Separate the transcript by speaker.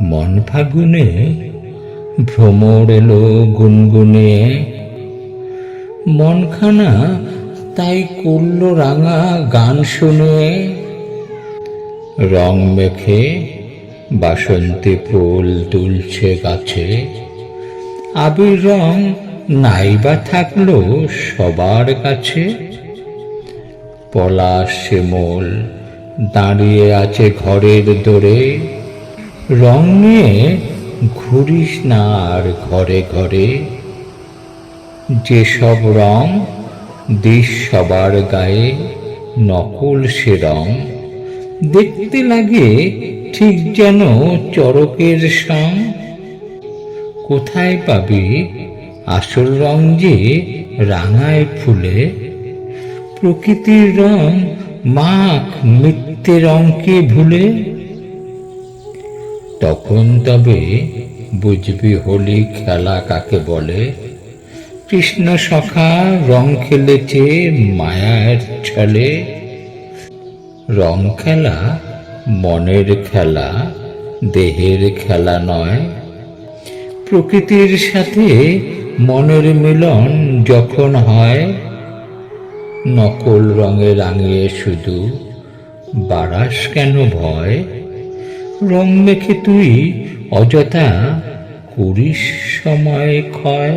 Speaker 1: মন ফাগুনে, ভ্রমর এলো গুনগুনে। মনখানা তাই করল রাঙা গান শুনে। রং মেখে বাসন্তী ফুল তুলছে গাছে। আবির রং নাইবা থাকল সবার কাছে। পলাশ শিমুল দাঁড়িয়ে আছে ঘরের দোরে। রং নিয়ে ঘুরিস না আর ঘরে ঘরে। যেসব রং দিস সবার গায়ে, নকল সে রং দেখতে লাগে ঠিক যেন চরকের সং। কোথায় পাবি আসল রং যে রাঙায় ফুলে? প্রকৃতির রং মাখ মিথ্যে রংকে ভুলে। তখন তবে বুঝবি হোলি খেলা কাকে বলে? কৃষ্ণ সখা রং খেলেছে মায়ার ছলে। রং খেলা মনের খেলা, দেহের খেলা নয়। প্রকৃতির সাথে মনের মিলন যখন হয়, নকল রঙে রাঙিয়ে শুধু বাড়াস কেন ভয়? রং মেখে তুই অযথা করিস সময় ক্ষয়?